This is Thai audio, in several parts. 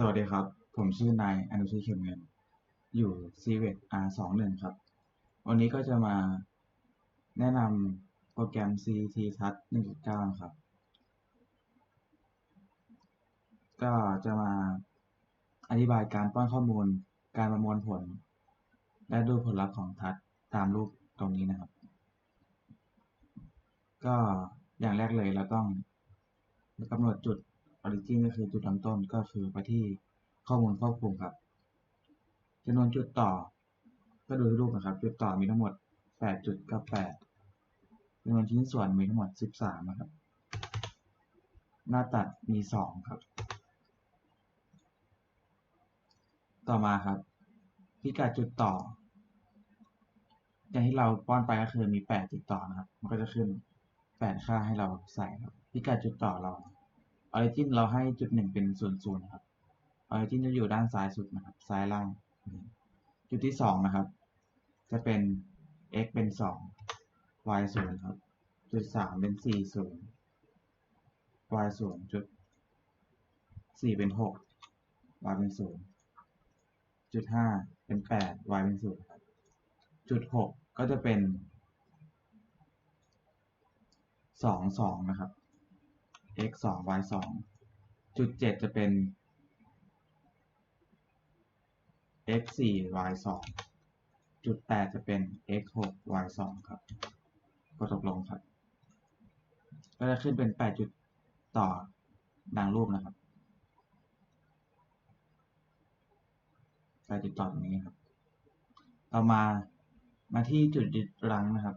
สวัสดีครับ ผมชื่อนายอนุชิตเข็มเงิน อยู่ c v e t R21 ครับ วันนี้ก็จะมาแนะนำโปรแกรม CT Touch 1.9 ครับ ก็จะมาอธิบายการป้อนข้อมูล การประมวลผล และดูผลลัพธ์ของทัชตามรูปตรงนี้นะครับ ก็อย่างแรกเลยเราต้องกำหนดจุด origin ก็คือจุดลำต้นก็คือไปที่ข้อมูลควบคุมครับจำนวนจุดต่อ ก็ดูที่รูปนะครับ จุดต่อมีทั้งหมด8จุดกับ8จำนวนชิ้นส่วนมีทั้งหมด 13 นะครับ หน้าตัดมี 2 ครับ ต่อมาครับ พิกัดจุดต่อ อย่างที่เราป้อนไปก็คือมี 8 จุดต่อนะครับ มันก็จะขึ้น 8 ค่าให้เราใส่ครับ พิกัดจุดต่อเรา origin เราให้จุดหนึ่งเป็นศูนย์ศูนย์นะครับ origin จะอยู่ด้านซ้ายสุดนะครับ ซ้ายล่าง จุดที่สองนะครับ จะเป็น x เป็นสอง y ศูนย์ครับ จุดสามเป็นสี่ศูนย์ y ศูนย์จุดสี่เป็นหก y เป็นศูนย์จุดห้าเป็นแปด y เป็นศูนย์ครับ จุดหกก็จะเป็นสองสองนะครับ x สอง y สองจุดเจ็ดจะเป็น x สี่ y สองจุดแปดจะเป็น x หก y สองครับก็ตกลงครับ ก็จะขึ้นเป็นแปดจุดต่อดังรูปนะครับแปดจุดต่อตรงนี้ครับต่อมามาที่จุดยึดรั้งนะครับ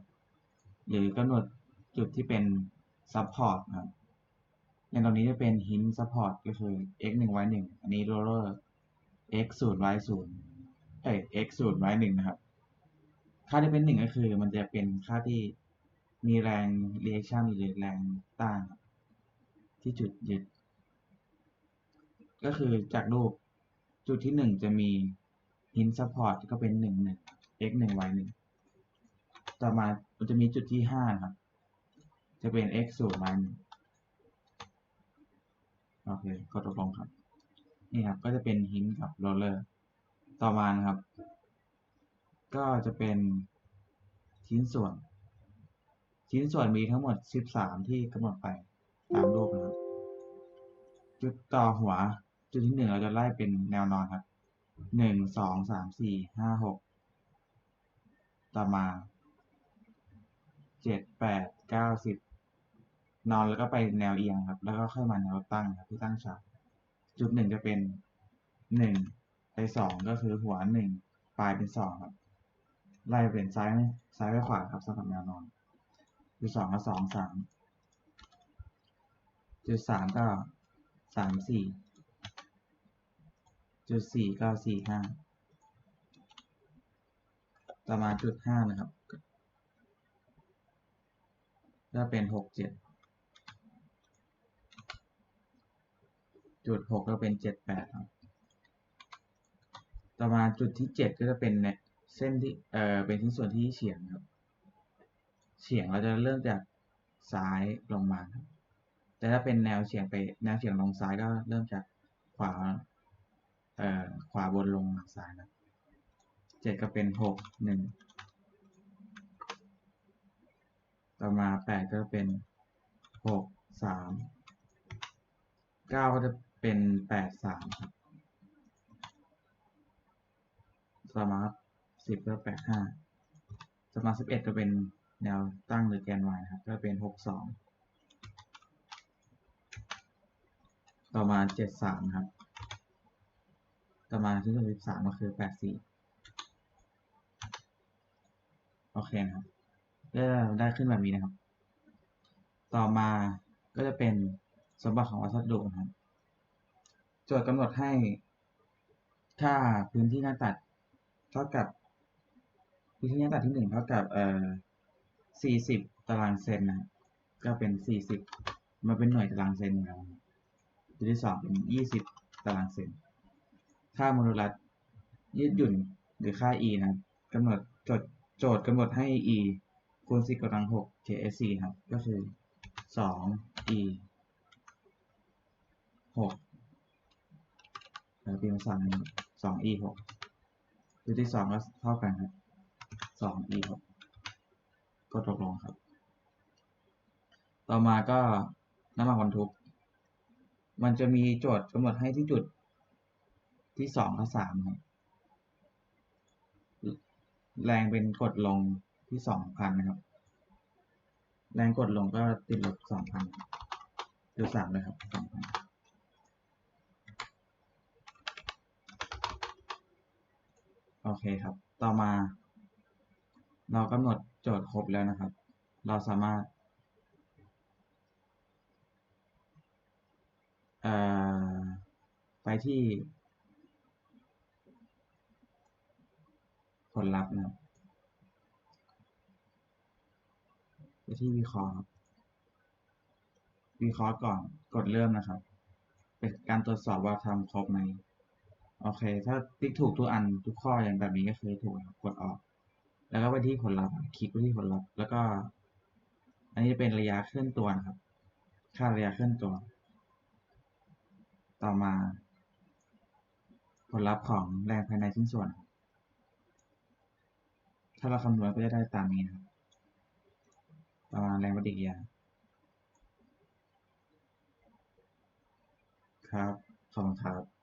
หรือกำหนดจุดที่เป็น support นะครับ อย่างตรงนี้จะเป็น hint support ก็คือ x 1 y 1อันนี้ roller x 0 y 0เอ้ย x 0 y 1นะครับ ค่าที่เป็นหนึ่งก็คือ มันจะเป็นค่าที่มีแรง reaction หรือแรงต้านที่จุดยึด ก็คือจากรูปจุดที่หนึ่งจะมี hint support ก็เป็นหนึ่งหนึ่ง x 1 y 1ต่อมามันจะมีจุดที่ห้าครับ จะเป็น x 0 y 1 โอเคก็ตกลงครับ นี่ครับก็จะเป็นหินกับโรลเลอร์ต่อมานะครับ ก็จะเป็นชิ้นส่วน ชิ้นส่วนมีทั้งหมด 13 ที่กำหนดไปตามรูปนะครับ จุดต่อหัว จุดที่หนึ่งเราจะไล่เป็นแนวนอนครับหนึ่งสองสามสี่ห้าหกต่อมาเจ็ดแปดเก้าสิบ นอนแล้วก็ไปแนวเอียงครับ แล้วก็ค่อยมาแนวตั้งครับที่ตั้งฉากจุดหนึ่งจะเป็นหนึ่งไปสองก็คือหัวหนึ่งปลายเป็นสองครับ ไล่เป็นซ้ายซ้ายไปขวาครับสำหรับแนวนอน จุดสองก็สองสามจุดสามก็สามสี่จุดสี่ก็สี่ห้าต่อมาจุดห้านะครับ ก็เป็นหกเจ็ด จุดหกก็เป็นเจ็ดแปดครับต่อมาจุดที่เจ็ดก็จะเป็นเนี่ยเส้นที่เอ่อเป็นชิ้นส่วนที่เฉียงครับ เฉียงเราจะเริ่มจากซ้ายลงมาครับแต่ถ้าเป็นแนวเฉียงไปแนวเฉียงลงซ้ายก็เริ่มจากขวาเอ่อขวาบนลงมาซ้ายนะเจ็ดก็เป็นหกหนึ่งต่อมาแปดก็เป็นหกสามเก้าก็จะ เป็นแปดสามครับต่อมาสิบก็แปดห้าต่อมาสิบเอ็ดก็เป็นแนวตั้งหรือแกน y นะครับก็เป็นหกสองต่อมาเจ็ดสามครับ ต่อมาที่สิบสามก็คือแปดสี่โอเคนะครับก็ได้ขึ้นแบบนี้นะครับ ต่อมาก็จะเป็นสมบัติของวัสดุนะครับ โจทย์กำหนดให้ค่าพื้นที่หน้าตัดเท่ากับพื้นที่หน้าตัดที่หนึ่งเท่ากับเอ่อสี่สิบตารางเซนนะก็เป็นสี่สิบมาเป็นหน่วยตารางเซนแล้วจุดที่สองเป็นยี่สิบตารางเซนค่าโมดูลัสยืดหยุ่นหรือค่า e นะกำหนดโจทย์โจทย์กำหนดให้ e คูณ10กำลัง6 ksc ครับก็คือ2 e 6ตี มาสามสอง e หกจุดที่สองก็เท่ากันครับสอง e หกก็ตกลงครับ ต่อมาก็น้ำมันบรรทุก มันจะมีโจทย์กำหนดให้ที่จุดที่สองกับสามครับ แรงเป็นกดลงที่สองพันนะครับ แรงกดลงก็ติดลบสองพันจุดสามเลยครับสองพัน อเคครับ ต่อมา เรากำหนดโจทย์ครบแล้วนะครับ เราสามารถไปที่ ผลลัพธ์นะไปที่วิเคราะห์ครับวิเคราะห์ก่อนกดเริ่มนะครับ เป็นการตรวจสอบว่าทำครบไหม โอเค ถ้าติ๊กถูกทุกอันทุกข้ออย่างแบบนี้ก็คือถูกครับกดออก แล้วก็ไปที่ผลลัพธ์คลิกไปที่ผลลัพธ์แล้วก็ อันนี้จะเป็นระยะเคลื่อนตัวนะครับ ค่าระยะเคลื่อนตัว ต่อมา ผลลัพธ์ของแรงภายในชิ้นส่วน ถ้าเราคำนวณก็จะได้ตามนี้นะครับต่อมาแรงปฏิกิริยาครับขอบคุณครับ